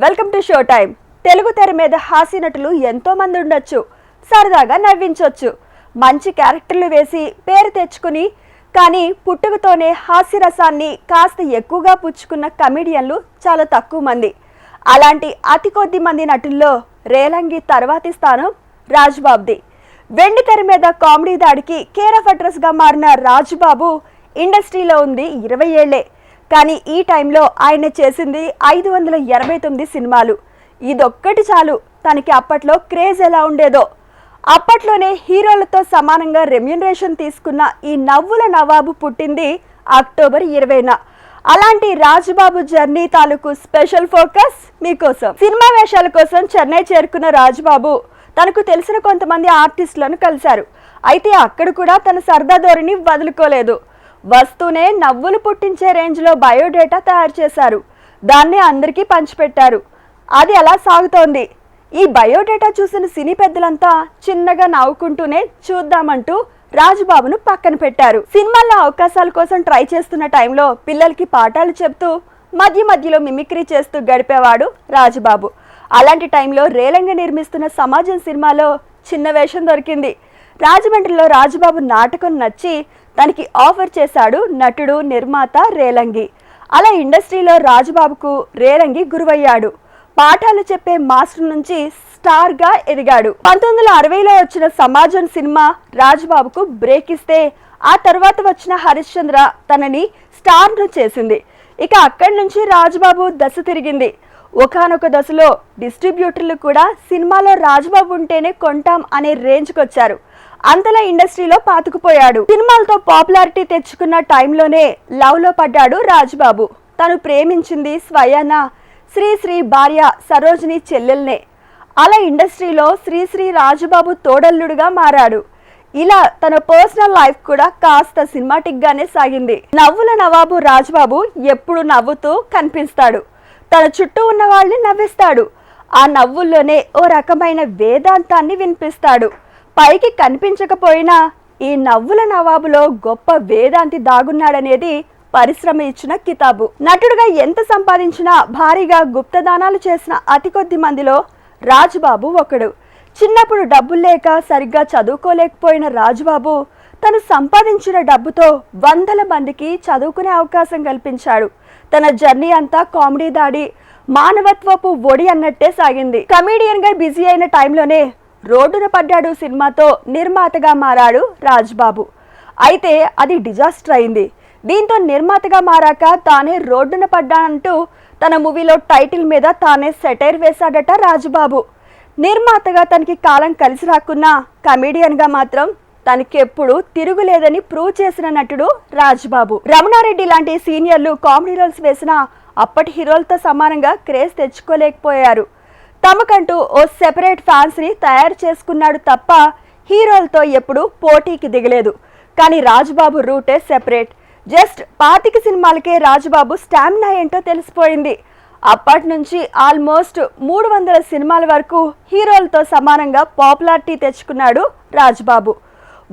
Welcome to show time Telugu తెర మీద హాస్య నటులు ఎంతో మంది ఉండొచ్చు సరదాగా నవ్వించవచ్చు మంచి క్యారెక్టర్లు వేసి పేరు తెచ్చుకుని కానీ పుట్టుకతోనే హాస్యరసాన్ని కాస్త ఎక్కువగా పుచ్చుకున్న కమెడియన్లు చాలా తక్కువ మంది. అలాంటి అతి కొద్ది మంది నటుల్లో రేలంగి తర్వాతి స్థానం రాజ్బాబ్ది. వెండి తెర మీద కామెడీ దాడికి కేర్ ఆఫ్ అడ్రస్గా మారిన రాజుబాబు ఇండస్ట్రీలో ఉంది ఇరవై ఏళ్ళే కానీ ఈ టైంలో ఆయన చేసింది ఐదు వందల ఎనభై తొమ్మిది సినిమాలు. ఇదొక్కటి చాలు. తనకి అప్పట్లో క్రేజ్ ఎలా ఉండేదో. అప్పట్లోనే హీరోలతో సమానంగా రెమ్యునరేషన్ తీసుకున్న ఈ నవ్వుల నవాబు పుట్టింది అక్టోబర్ ఇరవైన. అలాంటి రాజుబాబు జర్నీ తాలూకు స్పెషల్ ఫోకస్ మీకోసం. సినిమా వేషాల కోసం చెన్నై చేరుకున్న రాజుబాబు తనకు తెలిసిన కొంతమంది ఆర్టిస్టులను కలిశారు. అయితే అక్కడ కూడా తన సరదా ధోరణి వదులుకోలేదు. వస్తూనే నవ్వులు పుట్టించే రేంజ్లో బయోడేటా తయారు చేశారు. దాన్ని అందరికీ పంచిపెట్టారు. అది ఎలా సాగుతోంది? ఈ బయోడేటా చూసిన సినీ పెద్దలంతా చిన్నగా నవ్వుకుంటూనే చూద్దామంటూ రాజుబాబును పక్కన పెట్టారు. సినిమాల్లో అవకాశాల కోసం ట్రై చేస్తున్న టైంలో పిల్లలకి పాఠాలు చెప్తూ మధ్య మధ్యలో మిమిక్రీ చేస్తూ గడిపేవాడు రాజుబాబు. అలాంటి టైంలో రేలంగా నిర్మిస్తున్న సమాజం సినిమాలో చిన్న వేషం దొరికింది. రాజమండ్రిలో రాజుబాబు నాటకం నచ్చి తనకి ఆఫర్ చేశాడు నటుడు నిర్మాత రేలంగి. అలా ఇండస్ట్రీలో రాజుబాబుకు రేలంగి గురువయ్యాడు. పాఠాలు చెప్పే మాస్టర్ నుంచి స్టార్గా ఎదిగాడు. పంతొమ్మిది వందల అరవైలో వచ్చిన సమాజం సినిమా రాజుబాబుకు బ్రేక్ ఇస్తే ఆ తర్వాత వచ్చిన హరిశ్చంద్ర తనని స్టార్ను చేసింది. ఇక అక్కడి నుంచి రాజుబాబు దశ తిరిగింది. ఒకానొక దశలో డిస్ట్రిబ్యూటర్లు కూడా సినిమాలో రాజుబాబు ఉంటేనే కొంటాం అనే రేంజ్కి వచ్చారు అంతలా ఇండస్ట్రీలో పాతుకుపోయాడు. సినిమాలతో పాపులారిటీ తెచ్చుకున్న టైంలోనే లవ్లో పడ్డాడు రాజ్బాబు. తను ప్రేమించింది స్వయాన శ్రీశ్రీ భార్య సరోజిని చెల్లెల్నే. అలా ఇండస్ట్రీలో శ్రీశ్రీ రాజుబాబు తోడల్లుడుగా మారాడు. ఇలా తన పర్సనల్ లైఫ్ కూడా కాస్త సినిమాటిక్ గానే సాగింది. నవ్వుల నవాబు రాజుబాబు ఎప్పుడు నవ్వుతూ కనిపిస్తాడు. తన చుట్టూ ఉన్న వాళ్ళని నవ్విస్తాడు. ఆ నవ్వుల్లోనే ఓ రకమైన వేదాంతాన్ని వినిపిస్తాడు. పైకి కనిపించకపోయినా ఈ నవ్వుల నవాబులో గొప్ప వేదాంతి దాగున్నాడనేది పరిశ్రమ ఇచ్చిన కితాబు. నటుడుగా ఎంత సంపాదించినా భారీగా గుప్తదానాలు చేసిన అతి కొద్ది మందిలో రాజుబాబు ఒకడు. చిన్నప్పుడు డబ్బులు లేక సరిగ్గా చదువుకోలేకపోయిన రాజుబాబు తను సంపాదించిన డబ్బుతో వందల మందికి చదువుకునే అవకాశం కల్పించాడు. తన జర్నీ అంతా కామెడీ దాడి మానవత్వపు ఒడి అన్నట్టే సాగింది. కమీడియన్గా బిజీ అయిన టైంలోనే రోడ్డున పడ్డాడు సినిమాతో నిర్మాతగా మారాడు రాజ్బాబు. అయితే అది డిజాస్టర్ అయింది. దీంతో నిర్మాతగా మారాక తానే రోడ్డున పడ్డానంటూ తన మూవీలో టైటిల్ మీద తానే సెటైర్ వేశాడట రాజుబాబు. నిర్మాతగా తనకి కాలం కలిసి రాకున్నా కమెడియన్గా మాత్రం తనకెప్పుడు తిరుగులేదని ప్రూవ్ చేసిన నటుడు రాజ్బాబు. రమణారెడ్డి లాంటి సీనియర్లు కామెడీ రోల్స్ వేసిన అప్పటి హీరోలతో సమానంగా క్రేజ్ తెచ్చుకోలేకపోయారు. తమకంటూ ఓ సెపరేట్ ఫ్యాన్స్ని తయారు చేసుకున్నాడు తప్ప హీరోలతో ఎప్పుడు పోటీకి దిగలేదు. కానీ రాజుబాబు రూటే సెపరేట్. జస్ట్ పాతిక సినిమాలకే రాజుబాబు స్టామినా ఏంటో తెలిసిపోయింది. అప్పటి నుంచి ఆల్మోస్ట్ మూడు వందల సినిమాల వరకు హీరోలతో సమానంగా పాపులారిటీ తెచ్చుకున్నాడు రాజుబాబు.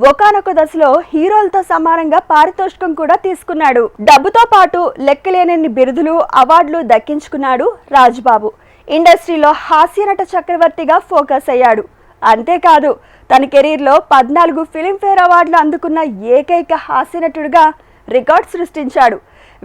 ఒకానొక దశలో హీరోలతో సమానంగా పారితోషికం కూడా తీసుకున్నాడు. డబ్బుతో పాటు లెక్కలేనన్ని బిరుదులు అవార్డులు దక్కించుకున్నాడు రాజుబాబు. ఇండస్ట్రీలో హాస్యనట చక్రవర్తిగా ఫోకస్ అయ్యాడు. అంతేకాదు తన కెరీర్లో పద్నాలుగు ఫిలింఫేర్ అవార్డులు అందుకున్న ఏకైక హాస్యనటుడిగా రికార్డ్ సృష్టించాడు.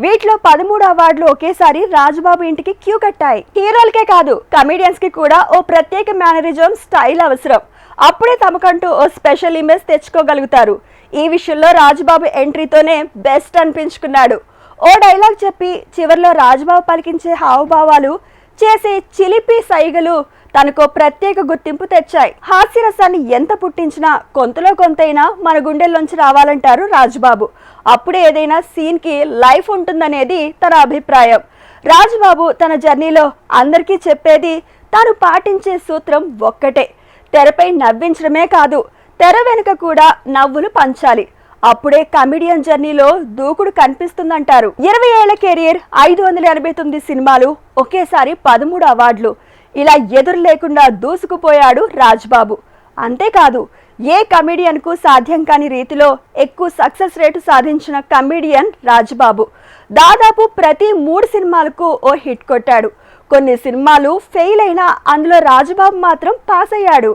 వీటిలో పదమూడు అవార్డులు ఒకేసారి రాజుబాబు ఇంటికి క్యూ కట్టాయి. హీరోలకే కాదు కమెడియన్స్కి కూడా ఓ ప్రత్యేక మేనరిజం స్టైల్ అవసరం. అప్పుడే తమకంటూ ఓ స్పెషల్ ఇమేజ్ తెచ్చుకోగలుగుతారు. ఈ విషయంలో రాజుబాబు ఎంట్రీతోనే బెస్ట్ అనిపించుకున్నాడు. ఓ డైలాగ్ చెప్పి చివరిలో రాజుబాబు పలికించే హావభావాలు చేసే చిలిపి సైగలు తనకు ప్రత్యేక గుర్తింపు తెచ్చాయి. హాస్యరసాన్ని ఎంత పుట్టించినా కొంతలో కొంతైనా మన గుండెల్లోంచి రావాలంటారు రాజుబాబు. అప్పుడే ఏదైనా సీన్కి లైఫ్ ఉంటుందనేది తన అభిప్రాయం. రాజుబాబు తన జర్నీలో అందరికీ చెప్పేది తాను పాటించే సూత్రం ఒక్కటే. తెరపై నవ్వించడమే కాదు తెర వెనుక కూడా నవ్వులు పంచాలి. అప్పుడే కమిడియన్ జర్నీలో దూకుడు కనిపిస్తుందంటారు. ఇరవై ఏళ్ళ కెరీర్ ఐదు వందల ఎనభై తొమ్మిది సినిమాలు ఒకేసారి పదమూడు అవార్డులు. ఇలా ఎదురు లేకుండా దూసుకుపోయాడు రాజ్బాబు. అంతేకాదు ఏ కమెడియన్కు సాధ్యం కాని రీతిలో ఎక్కువ సక్సెస్ రేటు సాధించిన కమెడియన్ రాజ్బాబు. దాదాపు ప్రతి మూడు సినిమాలకు ఓ హిట్ కొట్టాడు. కొన్ని సినిమాలు ఫెయిల్ అయినా అందులో రాజుబాబు మాత్రం పాస్ అయ్యాడు.